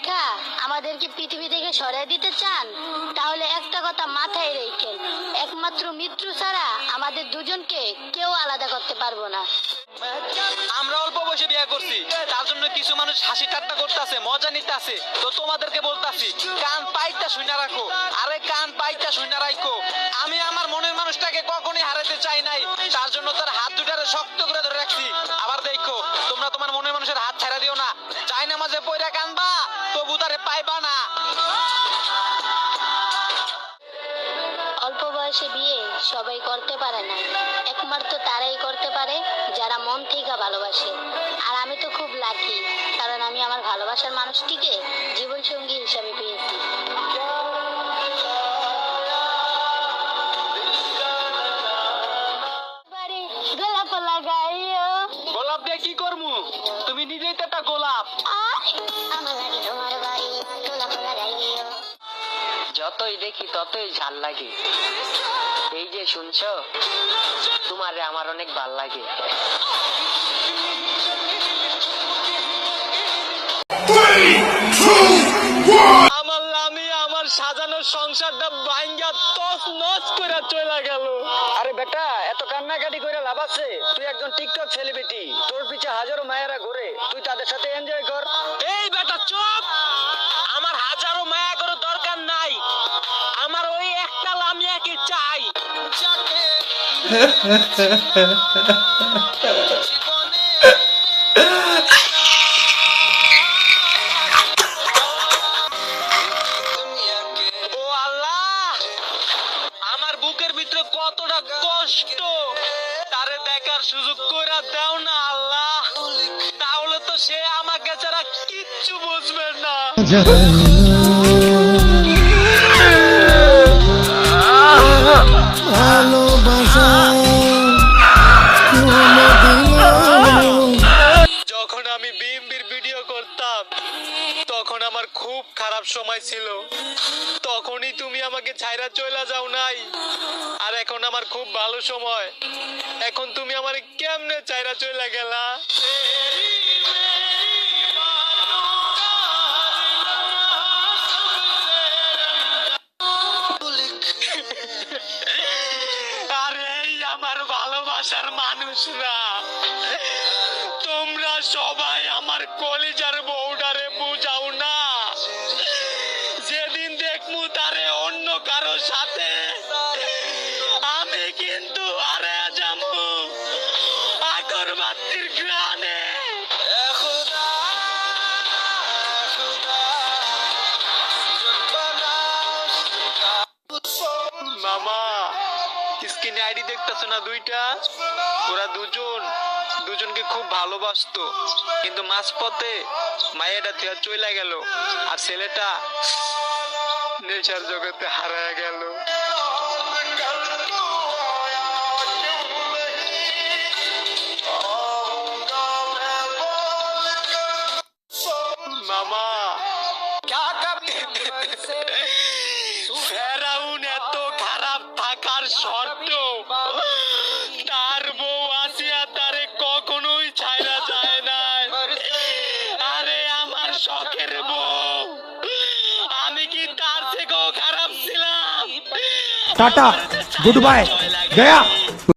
দেখা আমাদেরকে পৃথিবী থেকে সরিয়ে দিতে চান, তাহলে একটা কথা মাথায় রেখেন একমাত্র মৃত্যু ছাড়া আমাদের দুজনকে কেউ আলাদা করতে পারব না। আমরা অল্প বয়সে বিয়ে করছি, তার জন্য কিছু মানুষ হাসি ঠাট্টা করতেছে, মজা নিতেছে। তো তোমাদেরকে বলতাছি, কান পাইটা শুনে রাখো, আরে কান পাইটা শুনে রাখো আমি আমার মনের মানুষটাকে কখনোই হারাতে চাই নাই, তার জন্য তার হাত দুটারে শক্ত করে ধরে রাখছি। আবার দেখো, তোমরা তোমার মনের মানুষের হাত ছাড়া দিও না। চাই না মাঝে পয়রা কানবা। তারে পাইবা না। অল্প বয়সে বিয়ে সবাই করতে পারে না। একমাত্র তারাই করতে পারে যারা মন থেকে ভালোবাসে। আর আমি তো খুব লাকি কারণ আমি আমার ভালোবাসার মানুষটিকে জীবনসঙ্গী হিসাবে পেয়েছি। দিয়ে তুমি নিজেই তো একটা গোলাপ। যতই দেখি ততই ঝাল লাগে। এই যে শুনছো, তোমারে আমার অনেক ভালো লাগে। আমার লামি, আমার সংসারটা ভাঙ্গা তস নস করে চলে গেল। আরে বেটা, এত কান্নাকাটি করে লাভ আছে। তুই একজন টিকটক সেলিব্রিটি তোর হাজারো মায়েরা ঘুরে তুই তাদের সাথে এনজয় কর। এই বেটা চুপ! আমার হাজারো মায়া করে দরকার নাই। আমার ওই একটা লামিয়াকে চাই। ও আল্লাহ! আমার বুকের ভিতরে কতটা কষ্ট তারে দেখার সুযোগ করে দাও যখন আমি বিএমবির ভিডিও করতাম, তখন আমার খুব খারাপ সময় ছিল। তখনই তুমি আমাকে ছাইরা চলে যাও নাই। আর এখন আমার খুব ভালো সময়। এখন তুমি আমার কেমনে ছাইরা চলে গেলা? মানুষরা তোমরা সবাই আমার কলেজার বউডারে বুঝাও না। যেদিন দেখমু তারে অন্য কারও সাথে, আমি কিন্তু আরে যাব। আগরবাতির গ্রানে স্ক্রিনে আইডি দেখতেছো না দুইটা। ওরা দুজন দুজনকে খুব ভালোবাসতো। কিন্তু মাঝপথে মায়েরা তুই চলে গেল আর ছেলেটা নেশার জগতে হারায় গেল। মামা। टाटा गुड बाय गया।